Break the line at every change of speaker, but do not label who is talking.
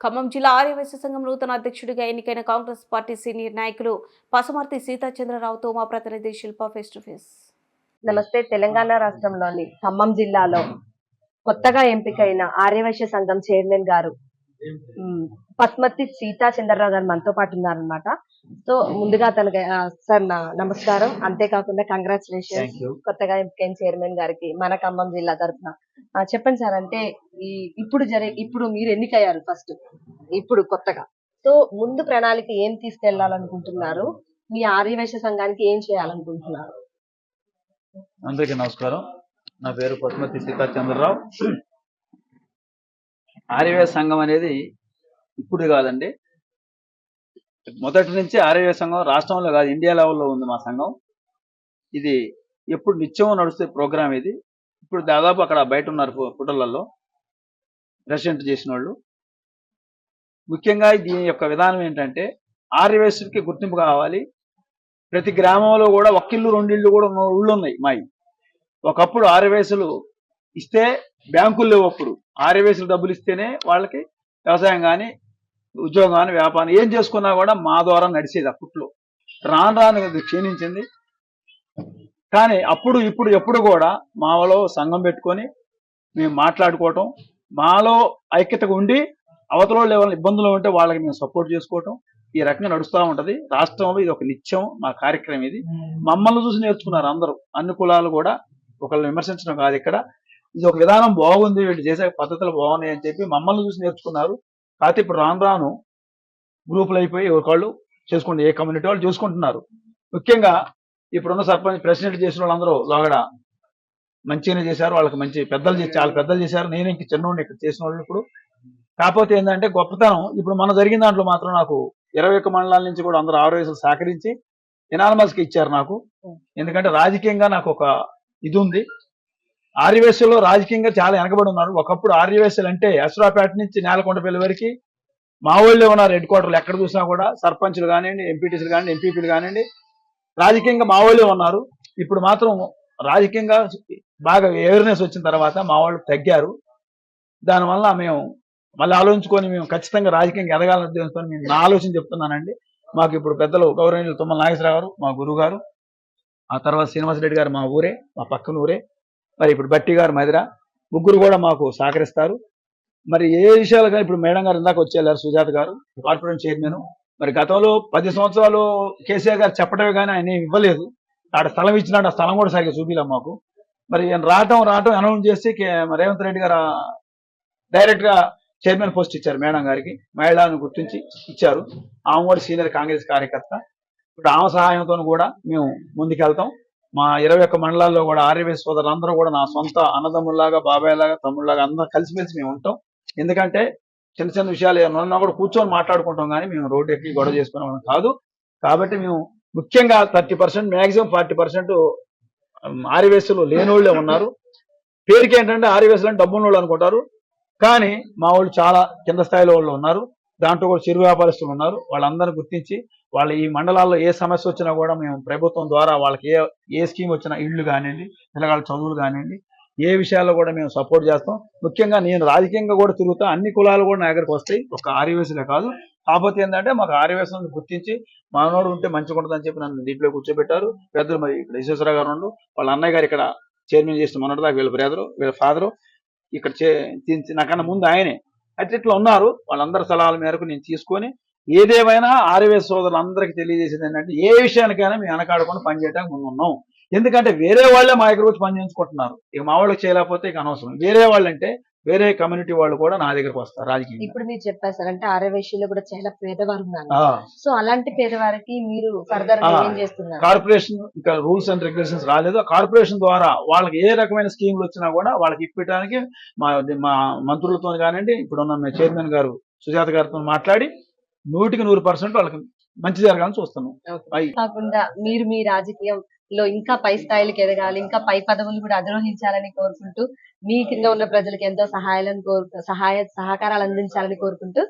ఖమ్మం జిల్లా ఆర్యవైశ్య సంఘం నూతన అధ్యక్షుడిగా ఎన్నికైన కాంగ్రెస్ పార్టీ సీనియర్ నాయకులు పసమర్తి సీతాచంద్రరావుతో మా ప్రతినిధి శిల్ప ఫేస్ టు ఫేస్.
నమస్తే. తెలంగాణ రాష్ట్రంలోని ఖమ్మం జిల్లాలో కొత్తగా ఎంపికైన ఆర్యవైశ్య సంఘం చైర్మన్ గారు పద్మతి సీతా చంద్రరావు గారు మనతో పాటు ఉన్నారనమాట సో ముందుగా తనకి సార్ నా నమస్కారం. అంతేకాకుండా కంగ్రాచులేషన్
థ్యాంక్ యూ
కొత్తగా ఎంపికైన చైర్మన్ గారికి మన ఖమ్మం జిల్లా తరఫున. చెప్పండి సార్ అంటే ఈ ఇప్పుడు జరి ఇప్పుడు మీరు ఎన్నికయ్యారు ఫస్ట్? ఇప్పుడు కొత్తగా. సో ముందు ప్రణాళిక ఏం తీసుకెళ్ళాలనుకుంటున్నారు? మీ ఆర్యవైశ్య సంఘానికి ఏం చేయాలనుకుంటున్నారు?
అందరికీ నమస్కారం. నా పేరు పద్మతి సీతా చంద్రరావు ఆర్యవే సంఘం అనేది ఇప్పుడు కాదండి. మొదటి నుంచి ఆర్యవే సంఘం రాష్ట్రంలో కాదు ఇండియా లెవెల్లో ఉంది మా సంఘం. ఇది ఎప్పుడు నిత్యం నడుస్తే ప్రోగ్రామ్ ఇది. ఇప్పుడు దాదాపు అక్కడ బయట ఉన్నారు ఫోటోలలో ప్రెసిడెంట్ చేసిన వాళ్ళు ముఖ్యంగా దీని యొక్క విధానం ఏంటంటే ఆర్యవేశ్వరికి గుర్తింపు కావాలి. ప్రతి గ్రామంలో కూడా ఒక్కిళ్ళు రెండిళ్ళు కూడా ఉన్న ఊళ్ళు ఉన్నాయి మాయి. ఒకప్పుడు ఆర్యవేశులు ఇస్తే బ్యాంకులు లేవు అప్పుడు. ఆరువేసులు డబ్బులు ఇస్తేనే వాళ్ళకి వ్యవసాయం కానీ ఉద్యోగం కానీ వ్యాపారం ఏం చేసుకున్నా కూడా మా ద్వారా నడిచేది అప్పట్లో. రాను రాను క్షీణించింది. కానీ అప్పుడు ఇప్పుడు ఎప్పుడు కూడా మాలో సంఘం పెట్టుకొని మేము మాట్లాడుకోవటం మాలో ఐక్యతగా ఉండి అవతల ఏమైనా ఇబ్బందులు ఉంటే వాళ్ళకి మేము సపోర్ట్ చేసుకోవటం ఈ రకంగా నడుస్తూ ఉంటది. రాష్ట్రంలో ఇది ఒక నిత్యం మా కార్యక్రమం ఇది. మమ్మల్ని చూసి నేర్చుకున్నారు అందరూ. అన్ని కులాలు కూడా ఒకళ్ళని విమర్శించడం కాదు ఇక్కడ. ఇది ఒక విధానం బాగుంది వీళ్ళు చేసే పద్ధతులు బాగున్నాయి అని చెప్పి మమ్మల్ని చూసి నేర్చుకున్నారు. కాకపోతే ఇప్పుడు రాను రాను గ్రూపులు అయిపోయి ఒకళ్ళు చేసుకుంటే ఏ కమ్యూనిటీ వాళ్ళు చూసుకుంటున్నారు. ముఖ్యంగా ఇప్పుడున్న సర్పంచ్ ప్రెసిడెంట్ చేసిన వాళ్ళందరూ లోగడ మంచిగానే చేశారు వాళ్ళకి మంచి పెద్దలు చేసి చాలా పెద్దలు చేశారు. నేను ఇంక చిన్నోడిని ఇక్కడ చేసిన వాళ్ళు ఇప్పుడు. కాకపోతే ఏంటంటే గొప్పతనం ఇప్పుడు మన జరిగిన దాంట్లో మాత్రం నాకు ఇరవై ఒక్క మండలాల నుంచి కూడా అందరూ ఆరు వయసులు సహకరించి ఎనానమస్కి ఇచ్చారు నాకు. ఎందుకంటే రాజకీయంగా నాకు ఒక ఇది ఉంది. ఆర్యవేశ్యలో రాజకీయంగా చాలా వెనకబడి ఉన్నారు. ఒకప్పుడు ఆర్యవేశ్యలు అంటే అసురాపేట నుంచి నేలకొండపల్లి వరకు మా ఊళ్ళో ఉన్నారు హెడ్ క్వార్టర్లు ఎక్కడ చూసినా కూడా సర్పంచ్లు కానివ్వండి ఎంపీటీసీలు కానివ్వండి ఎంపీపీలు కానివ్వండి రాజకీయంగా మా ఉన్నారు. ఇప్పుడు మాత్రం రాజకీయంగా బాగా అవేర్నెస్ వచ్చిన తర్వాత మా వాళ్ళు తగ్గారు. దానివల్ల మేము మళ్ళీ ఆలోచించుకొని మేము ఖచ్చితంగా రాజకీయంగా ఎదగాలని ఉద్దేశంతో నేను నా ఆలోచన చెప్తున్నానండి. మాకు ఇప్పుడు పెద్దలు గౌరవనీయులు తుమ్మల నాగేశ్వరరావు గారు మా గురువు గారు ఆ తర్వాత శ్రీనివాసరెడ్డి గారు మా ఊరే మా పక్కన ఊరే. మరి ఇప్పుడు బట్టి గారు మదిర ముగ్గురు కూడా మాకు సహకరిస్తారు. మరి ఏ విషయాలుగా ఇప్పుడు మేడం గారు ఇందాక వచ్చేళ్ళారు సుజాత గారు కార్పొరేట్ చైర్మన్. మరి గతంలో పది సంవత్సరాలు కేసీఆర్ గారు చెప్పడమే కానీ ఆయన ఏమి ఇవ్వలేదు. ఆడ స్థలం ఇచ్చినాడు ఆ స్థలం కూడా సరిగ్గా చూపిలా మాకు. మరి ఆయన రావటం రావటం అనౌన్స్ చేసి రేవంత్ రెడ్డి గారు డైరెక్ట్గా చైర్మన్ పోస్ట్ ఇచ్చారు మేడం గారికి. మహిళలను గుర్తించి ఇచ్చారు. ఆమె కూడా సీనియర్ కాంగ్రెస్ కార్యకర్త. ఇప్పుడు ఆమె సహాయంతో కూడా మేము ముందుకెళ్తాం. మా ఇరవై ఒక్క మండలాల్లో కూడా ఆర్యవే సోదరులు అందరూ కూడా నా సొంత అన్నదమ్ముల్లాగా బాబాయ్ లాగా తమ్ముళ్ళలాగా అందరూ కలిసిమెలిసి మేము ఉంటాం. ఎందుకంటే చిన్న చిన్న విషయాలు ఏమన్నా కూడా కూర్చొని మాట్లాడుకుంటాం కానీ మేము రోడ్డు ఎక్కి గొడవ చేసుకునే వాళ్ళం కాదు. కాబట్టి మేము ముఖ్యంగా thirty percent maximum forty percent ఆర్యవేసులు లేనోళ్ళే ఉన్నారు. పేరుకి ఏంటంటే ఆర్యవేసులు అంటే డబ్బున్న వాళ్ళు అనుకుంటారు. కానీ మా వాళ్ళు చాలా కింద స్థాయిలో వాళ్ళు ఉన్నారు. దాంట్లో కూడా చిరు వ్యాపారస్తులు ఉన్నారు. వాళ్ళందరినీ గుర్తించి వాళ్ళ ఈ మండలాల్లో ఏ సమస్య వచ్చినా కూడా మేము ప్రభుత్వం ద్వారా వాళ్ళకి ఏ ఏ స్కీమ్ వచ్చినా ఇళ్ళు కానివ్వండి పిల్లగాళ్ళ చదువులు కానివ్వండి ఏ విషయాల్లో కూడా మేము సపోర్ట్ చేస్తాం. ముఖ్యంగా నేను రాజకీయంగా కూడా తిరుగుతా. అన్ని కులాలు కూడా నా దగ్గరకు వస్తాయి. ఒక ఆర్యవేసులే కాదు. కాకపోతే ఏంటంటే మాకు ఆర్యవేశం గుర్తించి మానవుడు ఉంటే మంచిగా ఉంటుందని చెప్పి నన్ను దీంట్లో కూర్చోబెట్టారు. పెద్దలు మరి ఇక్కడ విశ్వేశ్వరరావు గారు ఉండు వాళ్ళ అన్నయ్య గారు ఇక్కడ చైర్మన్ చేసిన మొన్నటిదాకా వీళ్ళ బ్రదరు వీళ్ళ ఫాదరు ఇక్కడ చే- నాకన్నా ముందు ఆయనే. అయితే ఇట్లా ఉన్నారు. వాళ్ళందరి సలహాల మేరకు నేను తీసుకొని ఏదేమైనా ఆర్యవేశ సోదరులు అందరికీ తెలియజేసేది ఏంటంటే ఏ విషయానికైనా మేము వెనకాడకుండా పనిచేయడానికి ముందు ఉన్నాం. ఎందుకంటే వేరే వాళ్ళే మా దగ్గర వచ్చి పని చేయించుకుంటున్నారు. ఇక మా వాళ్ళకి చేయలేకపోతే ఇక అనవసరం. వేరే వాళ్ళంటే వేరే కమ్యూనిటీ వాళ్ళు కూడా నా దగ్గరకు వస్తారు రాజకీయ
ఇప్పుడు మీరు చెప్పారు సార్ అంటే ఆర్యవైశ్యులో కూడా చాలా పేదవారు ఉన్నారు. సో అలాంటి పేదవారికి మీరు ఫర్దర్ చేస్తున్నారు?
కార్పొరేషన్ ఇంకా రూల్స్ అండ్ రెగ్యులేషన్స్ రాలేదు. కార్పొరేషన్ ద్వారా వాళ్ళకి ఏ రకమైన స్కీములు వచ్చినా కూడా వాళ్ళకి ఇప్పడానికి మా మా మంత్రులతో కానివ్వండి ఇప్పుడు ఉన్న చైర్మన్ గారు సుజాత గారితో మాట్లాడి నూటికి నూరు పర్సెంట్ వాళ్ళకి మంచి జరగాలని చూస్తున్నాం.
కాకుండా మీరు మీ లో ఇంకా పై స్థాయిలకు ఎదగాలి ఇంకా పై పదవులు కూడా అధిరోహించాలని కోరుకుంటూ మీ కింద ఉన్న ప్రజలకు ఎంతో సహాయాలను కోరు సహాయ సహకారాలు అందించాలని కోరుకుంటూ